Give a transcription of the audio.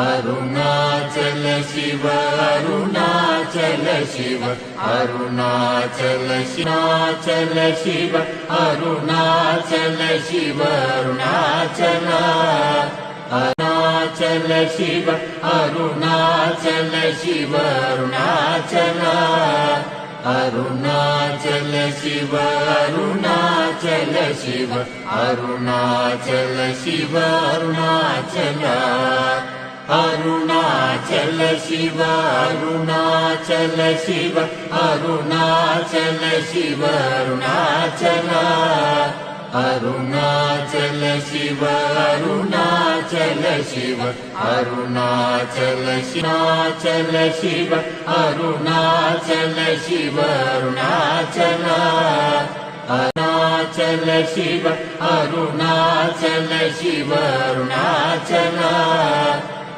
Arunachal Shiva Arunachal Shiva Arunachal சிவாச்சல Shiva Arunachal Shiva Arunachal Arunachal Shiva Arunachal Shiva Arunachal Arunachal Shiva Arunachal Shiva Arunachal Shiva Arunachal. Arunachal Shiva Arunachal Shiva Arunachal Shiva Arunachal Arunachal Shiva Arunachal Shiva Arunachal శివాచల Shiva Arunachal Shiva Arunachal Arunachal Shiva Arunachal Shiva Arunachal